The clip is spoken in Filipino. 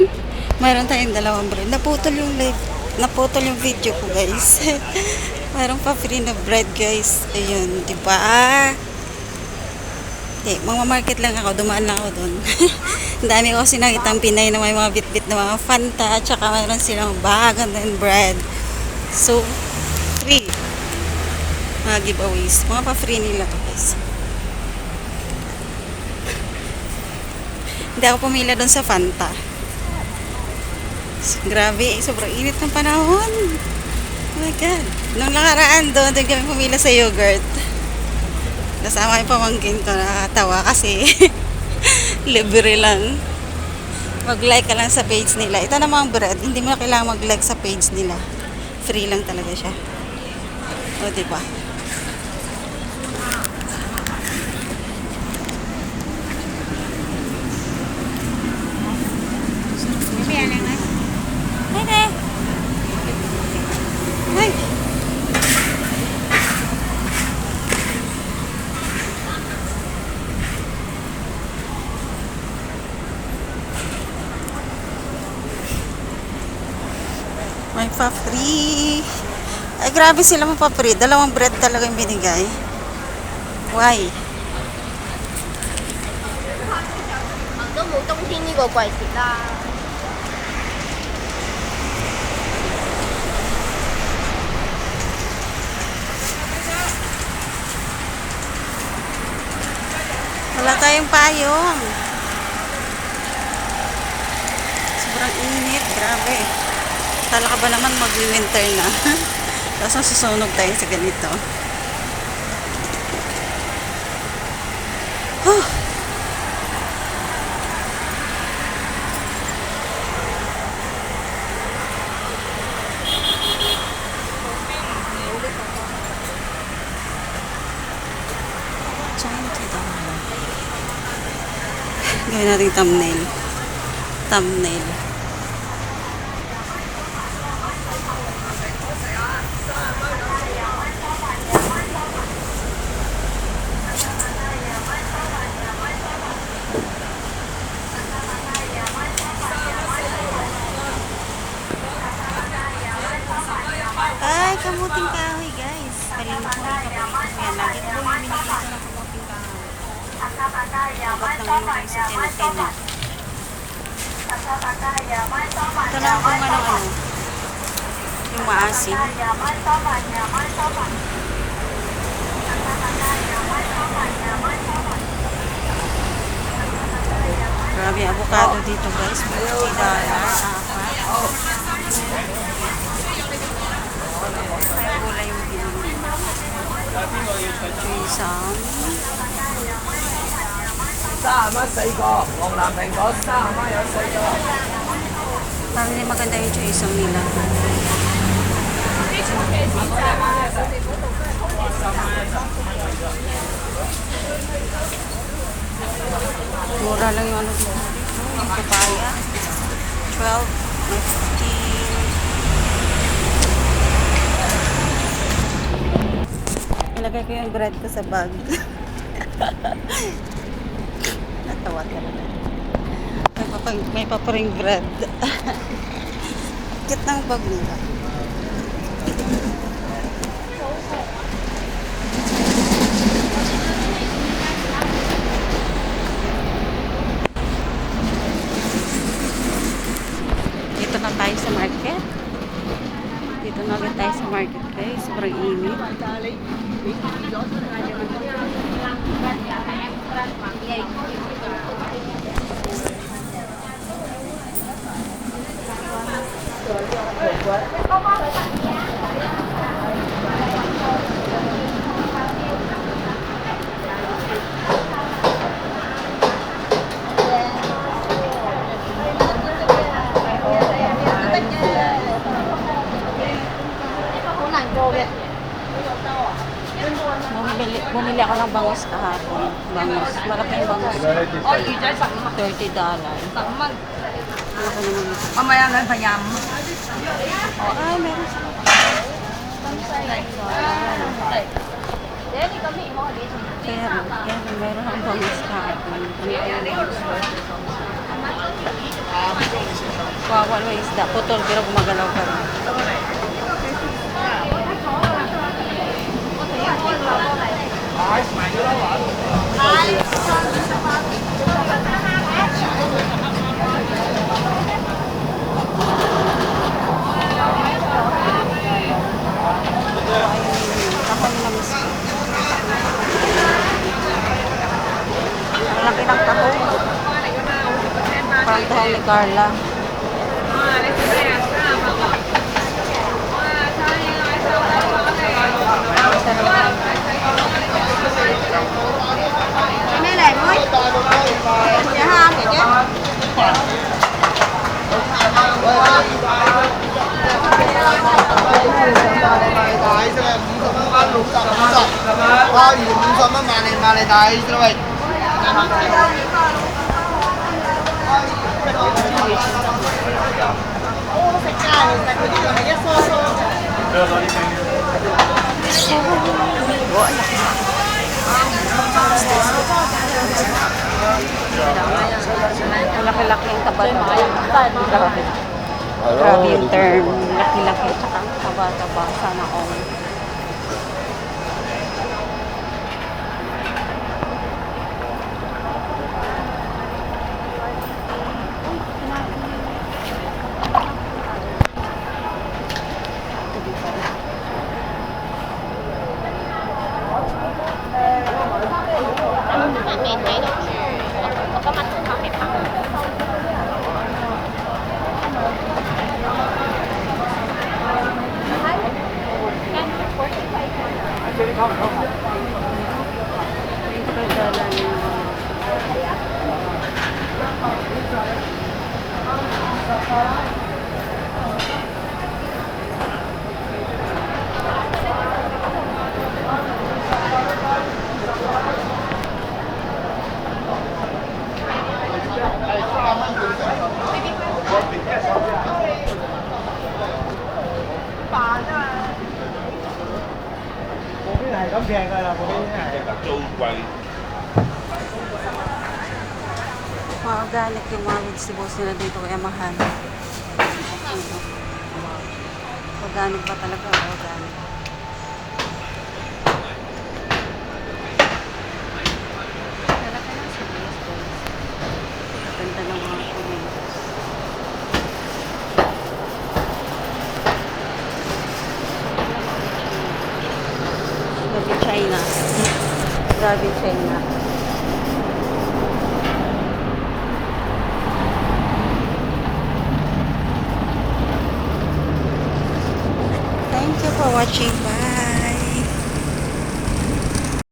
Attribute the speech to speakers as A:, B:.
A: Mayroon tayong dalawang bread. Naputol yung live. Naputol yung video ko, guys. Mayroon pa free na bread, guys. Ayun, di ba? Okay, market lang ako. Dumaan lang ako doon. Ang dami ko kasi nakitang Pinay na may mga bit-bit na mga Fanta. Tsaka mayroon silang bagan and bread. So, free. Mga giveaways. Mga pa-free nila to, guys. Hindi ako pumila doon sa Fanta. Grabe, sobrang init ng panahon. Oh my God. Nung nakaraan doon, doon kami pumila sa yogurt. Kasama yung pamangkin ko, nakakatawa kasi libre lang. Mag-like ka lang sa page nila. Ito namang bread, hindi mo na kailangan mag-like sa page nila. Free lang talaga siya. O, diba? pa-free. Ay, grabe sila mapapre. Dalawang bread talaga yung binigay. Why?
B: 보통 흰이 거고 있다.
A: Wala tayong payong. Sobrang init. Grabe. Grabe. Tala ka ba naman mag-winter na? Tapos masusunog tayo sa ganito. Huh. Gawin natin thumbnail. Thumbnail. Kamuting kahoy guys. Kalimutan ko kapalit ko yan. Lagi ko yung binigay ko ng kamuting kahoy. Dapat naman yung isa tina-tina. Ito lang kung ano-ano. Yung maasim. Grabe, avocado dito guys. 50 dollar. Apat. Ay, gulay yung binili. Ito isang
C: salamat sa iyo. Huwag namin gosta, ama, yan ah, sa iyo.
A: Parang maganda yung choice nila. Mura lang yung ano dito. Yung papaya. 12, 15. Ilagay ko yung bread ko sa bag. Natawa talaga. May, papang, may paparing bread. Kit ng bag nila. Dito na tayo sa market. Dito na ulit tayo sa market guys. Sobrang init. Bumili ako ng bangus kahapon. Bangus. Malaki yung bangus.
B: Oh, you just
A: 30
B: dollars. Mamaya lang sa yam. Oh,
A: ay, meron siya. Kaya, kaya meron akong bonus kahapon. Wawa na isda. Putol, pero gumagalaw pa rin. Carla, Carla. Cái này mới Dạ ha, vậy chứ Thôi, dùng xong mà này mà này tay cho mày. Laki-laki ang taba ng Grabe. Grabe yung term. Laki-laki. Tsaka ang taba-taba. Sana all. Mga organic yung mga vegetables nila dito kaya mahal. Organic pa talaga, organic. Lalaki ng sibuyas, guys. Ganda ng mga tomatoes. Grabe Grabe China. Thank you for watching. Bye.